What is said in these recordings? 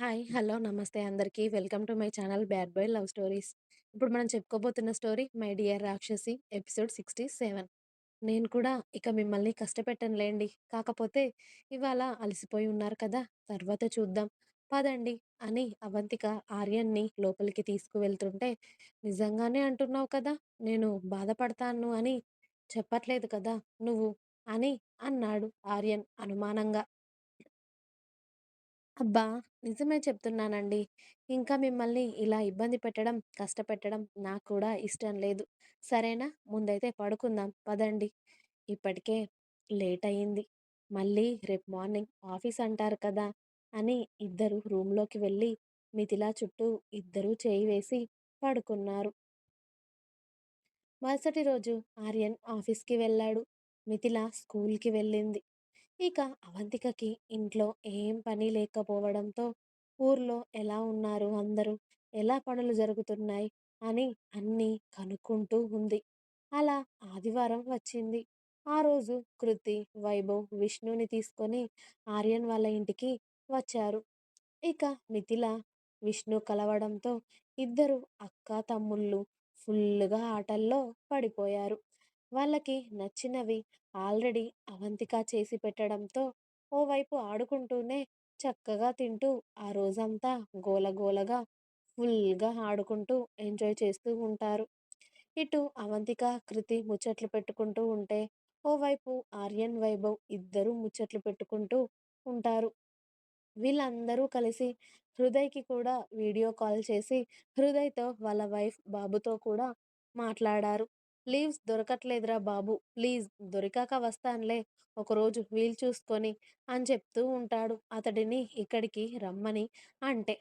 Hi. Hello. నమస్తే అందరికీ. Welcome to my channel 'bad boy love stories'. ఇప్పుడు మనం చెప్పుకోబోతున్న story 'my dear Rakshasi' episode 67. నేను కూడా ఇక మిమ్మల్ని కష్టపెట్టనులేండి. కాకపోతే ఇవాళ అలసిపోయి ఉన్నారు కదా! తర్వాత చూద్దాం. పదండి అని అవంతిక ఆర్యన్‌ని లోపలికి తీసుకువెళ్తుంటే, నిజంగానే అంటున్నావు కదా! నేను బాధపడతాను అని చెప్పట్లేదు కదా నువ్వు అని అన్నాడు ఆర్యన్ అనుమానంగా. అబ్బా! నిజమే చెప్తున్నానండి. ఇంకా మిమ్మల్ని ఇలా ఇబ్బంది పెట్టడం, కష్టపెట్టడం నాకు కూడా ఇష్టం లేదు. సరేనా? ముందైతే పడుకుందాం పదండి. ఇప్పటికే లేట్ అయింది. మళ్ళీ రేపు మార్నింగ్ ఆఫీస్ అంటారు కదా! అని ఇద్దరు రూమ్‌లోకి వెళ్ళి మిథిల చుట్టూ ఇద్దరూ చేయి వేసి పడుకున్నారు. మరుసటి రోజు ఆర్యన్ ఆఫీస్‌కి వెళ్ళాడు. మిథిల స్కూల్‌కి వెళ్ళింది. ఇక అవంతికకి ఇంట్లో ఏం పని లేకపోవడంతో ఊర్లో ఎలా ఉన్నారు అందరూ? ఎలా పనులు జరుగుతున్నాయి? అని అన్నీ కనుక్కుంటూ ఉంది. అలా ఆదివారం వచ్చింది. ఆ రోజు కృతి, వైభవ్ విష్ణుని తీసుకొని ఆర్యన్ వాళ్ళ ఇంటికి వచ్చారు. ఇక మిథిల, విష్ణు కలవడంతో ఇద్దరు అక్క తమ్ముళ్ళు ఫుల్గా ఆటల్లో పడిపోయారు. వాళ్ళకి నచ్చినవి ఆల్రెడీ అవంతిక చేసి పెట్టడంతో ఓవైపు ఆడుకుంటూనే చక్కగా తింటూ ఆ రోజంతా గోలగోలగా ఫుల్‌గా ఆడుకుంటూ ఎంజాయ్ చేస్తూ ఉంటారు. ఇటు అవంతిక, కృతి ముచ్చట్లు పెట్టుకుంటూ ఉంటే ఓవైపు ఆర్యన్, వైభవ్ ఇద్దరూ ముచ్చట్లు పెట్టుకుంటూ ఉంటారు. వీళ్ళందరూ కలిసి హృదయ్‌కి కూడా వీడియో కాల్ చేసి హృదయ్‌తో వాళ్ళ వైఫ్, బాబుతో కూడా మాట్లాడారు. Leaves దొరకట్లేదురా Babu! ప్లీజ్ దొరికాక వస్తానులే ఒకరోజు వీలు చూసుకొని అని చెప్తూ ఉంటాడు అతడిని ఇక్కడికి రమ్మని అంటే.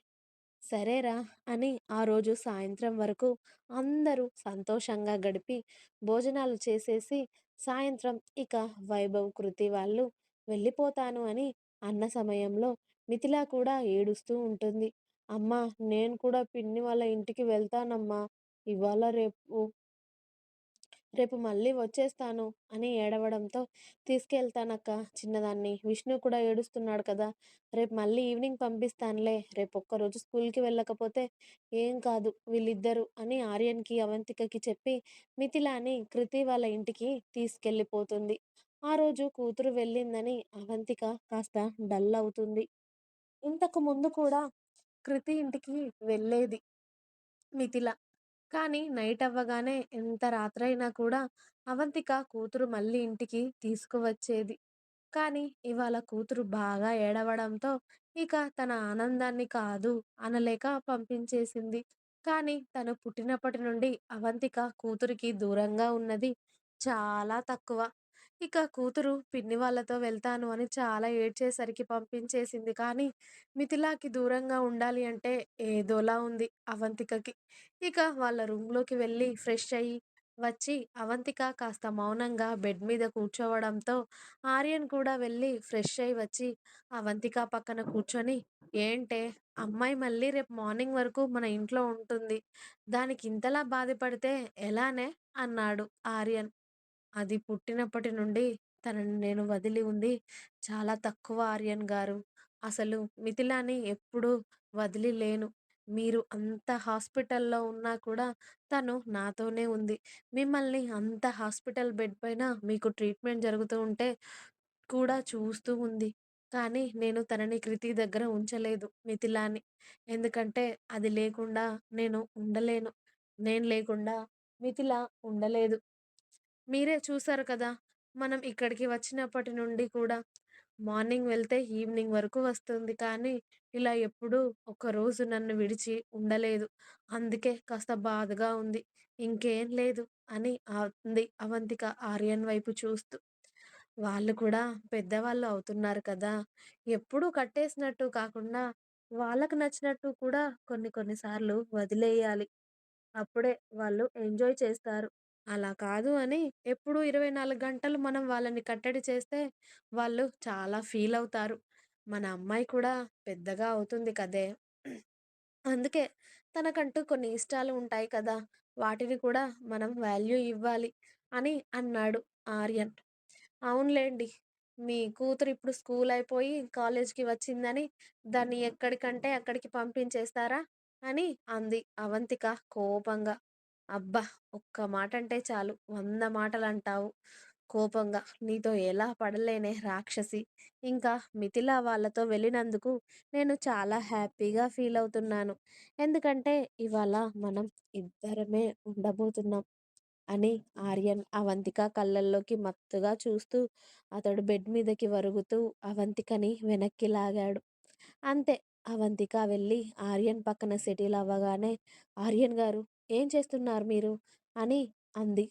సరేరా అని ఆ రోజు సాయంత్రం వరకు అందరూ సంతోషంగా గడిపి భోజనాలు చేసేసి సాయంత్రం ఇక వైభవ్, కృతి వాళ్ళు వెళ్ళిపోతాను అని అన్న సమయంలో మిథిల కూడా ఏడుస్తూ ఉంటుంది. అమ్మా! నేను కూడా పిన్ని వాళ్ళ ఇంటికి వెళ్తానమ్మా! ఇవాళ రేపు రేపు మళ్ళీ వచ్చేస్తాను అని ఏడవడంతో తీసుకెళ్తానక్క చిన్నదాన్ని. విష్ణు కూడా ఏడుస్తున్నాడు కదా! రేపు మళ్ళీ ఈవినింగ్ పంపిస్తానులే. రేపు ఒక్కరోజు స్కూల్‌కి వెళ్ళకపోతే ఏం కాదు వీళ్ళిద్దరు అని ఆర్యన్‌కి, అవంతికకి చెప్పి మిథిలాని కృతి వాళ్ళ ఇంటికి తీసుకెళ్ళిపోతుంది. ఆ రోజు కూతురు వెళ్ళిందని అవంతిక కాస్త డల్ అవుతుంది. ఇంతకు ముందు కూడా కృతి ఇంటికి వెళ్ళేది మిథిల. కానీ నైట్ అవ్వగానే ఎంత రాత్రైనా కూడా అవంతిక కూతురు మళ్ళీ ఇంటికి తీసుకువచ్చేది. కానీ ఇవాళ కూతురు బాగా ఏడవడంతో ఇక తన ఆనందాన్ని కాదు అనలేక పంపించేసింది. కానీ తను పుట్టినప్పటి నుండి అవంతిక కూతురికి దూరంగా ఉన్నది చాలా తక్కువ. ఇక కూతురు పిన్ని వాళ్ళతో వెళ్తాను అని చాలా ఏడ్చేసరికి పంపించేసింది. కానీ మిథిలాకి దూరంగా ఉండాలి అంటే ఏదోలా ఉంది అవంతికకి. ఇక వాళ్ళ రూమ్‌లోకి వెళ్ళి ఫ్రెష్ అయ్యి వచ్చి అవంతిక కాస్త మౌనంగా బెడ్ మీద కూర్చోవడంతో ఆర్యన్ కూడా వెళ్ళి ఫ్రెష్ అయ్యి వచ్చి అవంతిక పక్కన కూర్చొని ఏంటే అమ్మాయి మళ్ళీ రేపు మార్నింగ్ వరకు మన ఇంట్లో ఉంటుంది. దానికి ఇంతలా బాధపడితే ఎలానే అన్నాడు ఆర్యన్. అది పుట్టినప్పటి నుండి తనని నేను వదిలి ఉంది చాలా తక్కువ ఆర్యన్ గారు. అసలు మిథిలాని ఎప్పుడూ వదిలి లేను. మీరు అంత హాస్పిటల్‌లో ఉన్నా కూడా తను నాతోనే ఉంది. మిమ్మల్ని అంత హాస్పిటల్ బెడ్ పైన మీకు ట్రీట్మెంట్ జరుగుతూ ఉంటే కూడా చూస్తూ ఉంది. కానీ నేను తనని కృతి దగ్గర ఉంచలేదు మిథిలాని. ఎందుకంటే అది లేకుండా నేను ఉండలేను. నేను లేకుండా మిథిల ఉండలేదు. మీరే చూసారు కదా! మనం ఇక్కడికి వచ్చినప్పటి నుండి కూడా మార్నింగ్ వెళ్తే ఈవినింగ్ వరకు వస్తుంది. కానీ ఇలా ఎప్పుడూ ఒక్కరోజు నన్ను విడిచి ఉండలేదు. అందుకే కాస్త బాధగా ఉంది. ఇంకేం లేదు అని అంది అవంతిక ఆర్యన్ వైపు చూస్తూ. వాళ్ళు కూడా పెద్దవాళ్ళు అవుతున్నారు కదా! ఎప్పుడూ కట్టేసినట్టు కాకుండా వాళ్ళకు నచ్చినట్టు కూడా కొన్ని కొన్నిసార్లు వదిలేయాలి. అప్పుడే వాళ్ళు ఎంజాయ్ చేస్తారు. అలా కాదు అని ఎప్పుడూ 24 గంటలు మనం వాళ్ళని కట్టడి చేస్తే వాళ్ళు చాలా ఫీల్ అవుతారు. మన అమ్మాయి కూడా పెద్దగా అవుతుంది కదే! అందుకే తనకంటూ కొన్ని ఇష్టాలు ఉంటాయి కదా! వాటిని కూడా మనం వాల్యూ ఇవ్వాలి అని అన్నాడు ఆర్యన్. అవునులెండి. మీ కూతురు ఇప్పుడు స్కూల్ అయిపోయి కాలేజ్‌కి వచ్చిందని దాన్ని ఎక్కడికంటే అక్కడికి పంపించేస్తారా? అని అంది అవంతిక కోపంగా. అబ్బా! ఒక్క మాటంటే చాలు 100 మాటలంటావు కోపంగా. నీతో ఎలా పడలేనే రాక్షసి. ఇంకా మిథిల వాళ్ళతో వెళ్ళినందుకు నేను చాలా హ్యాపీగా ఫీలవుతున్నాను. ఎందుకంటే ఇవాళ మనం ఇద్దరమే ఉండబోతున్నాం. అని ఆర్యన్ అవంతిక కళ్ళల్లోకి మత్తుగా చూస్తూ అతడు బెడ్ మీదకి వరుగుతూ అవంతికని వెనక్కి లాగాడు. అంతే అవంతిక వెళ్ళి ఆర్యన్ పక్కన సెటిల్ అవ్వగానే ఆర్యన్ గారు ఏం చేస్తున్నారు మీరు? అని అంది.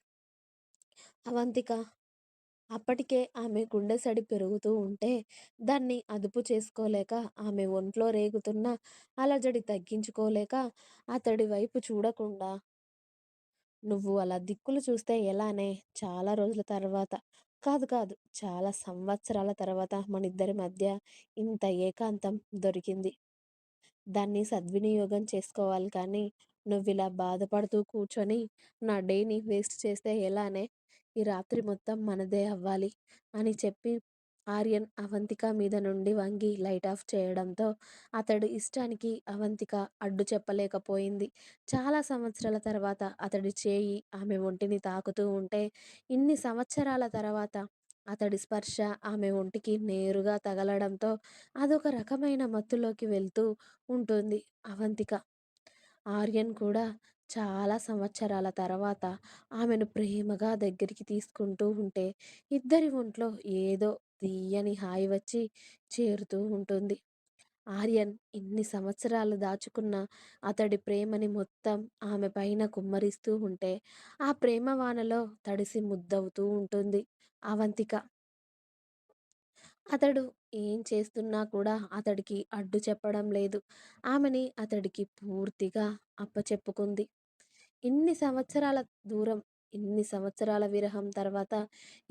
అవంతిక అప్పటికే ఆమె గుండె సడి పెరుగుతూ ఉంటే దాన్ని అదుపు చేసుకోలేక ఆమె ఒంట్లో రేగుతున్న అలజడి తగ్గించుకోలేక అతడి వైపు చూడకుండా నువ్వు అలా దిక్కులు చూస్తే ఎలానే? చాలా రోజుల తర్వాత. కాదు కాదు. చాలా సంవత్సరాల తర్వాత మన ఇద్దరి మధ్య ఇంత ఏకాంతం దొరికింది. దాన్ని సద్వినియోగం చేసుకోవాలి కానీ నువ్విలా బాధపడుతూ కూర్చొని నా డేని వేస్ట్ చేస్తే ఎలానే ఈ రాత్రి మొత్తం మనదే అవ్వాలి అని చెప్పి ఆర్యన్ అవంతిక మీద నుండి వంగి లైట్ ఆఫ్ చేయడంతో అతడు ఇష్టానికి అవంతిక అడ్డు చెప్పలేకపోయింది. చాలా సంవత్సరాల తర్వాత అతడి చేయి ఆమె ఒంటిని తాకుతూ ఉంటే ఇన్ని సంవత్సరాల తర్వాత అతడి స్పర్శ ఆమె ఒంటికి నేరుగా తగలడంతో అదొక రకమైన మత్తులోకి వెళ్తూ ఉంటుంది అవంతిక. ఆర్యన్ కూడా చాలా సంవత్సరాల తర్వాత ఆమెను ప్రేమగా దగ్గరికి తీసుకుంటూ ఉంటే ఇద్దరి ఒంట్లో ఏదో తీయని హాయి వచ్చి చేరుతూ ఉంటుంది. ఆర్యన్ ఇన్ని సంవత్సరాలు దాచుకున్న అతడి ప్రేమని మొత్తం ఆమె పైన కుమ్మరిస్తూ ఉంటే ఆ ప్రేమ వానలో తడిసి ముద్దవుతూ ఉంటుంది అవంతిక. అతడు ఏం చేస్తున్నా కూడా అతడికి అడ్డు చెప్పడం లేదు. ఆమెని అతడికి పూర్తిగా అప్పచెప్పుకుంది. ఇన్ని సంవత్సరాల దూరం, ఇన్ని సంవత్సరాల విరహం తర్వాత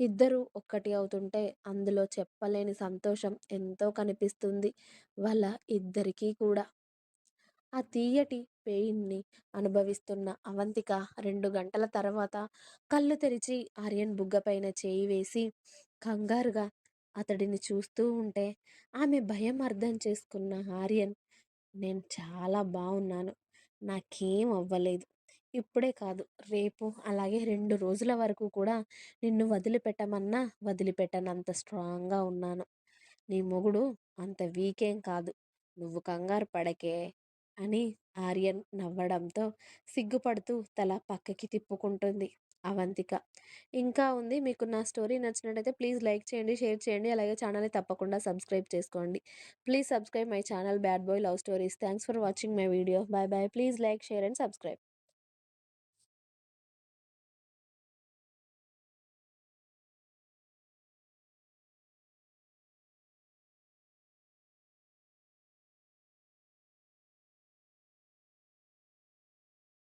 ఇద్దరూ ఒక్కటి అవుతుంటే అందులో చెప్పలేని సంతోషం ఎంతో కనిపిస్తుంది వాళ్ళ ఇద్దరికీ కూడా. ఆ తీయటి పెయిన్‌ని అనుభవిస్తున్న అవంతిక రెండు గంటల తర్వాత కళ్ళు తెరిచి ఆర్యన్ బుగ్గపైన చేయి వేసి కంగారుగా అతడిని చూస్తూ ఉంటే ఆమె భయం అర్థం చేసుకున్న ఆర్యన్ నేను చాలా బాగున్నాను నాకేం అవ్వలేదు. ఇప్పుడే కాదు రేపు అలాగే రెండు రోజుల వరకు కూడా నిన్ను వదిలిపెట్టమన్నా వదిలిపెట్టనంత స్ట్రాంగ్‌గా ఉన్నాను. నీ మొగుడు అంత వీకేం కాదు. నువ్వు కంగారు పడకే అని ఆర్యన్ నవ్వడంతో సిగ్గుపడుతూ తల పక్కకి తిప్పుకుంటుంది అవంతిక. ఇంకా ఉంది. మీకు నా స్టోరీ నచ్చినట్టయితే ప్లీజ్ లైక్ చేయండి, షేర్ చేయండి. అలాగే ఛానల్‌ని తప్పకుండా సబ్స్క్రైబ్ చేసుకోండి. Please subscribe my channel bad boy love stories. Thanks for watching my video. Bye boy please like, share and subscribe.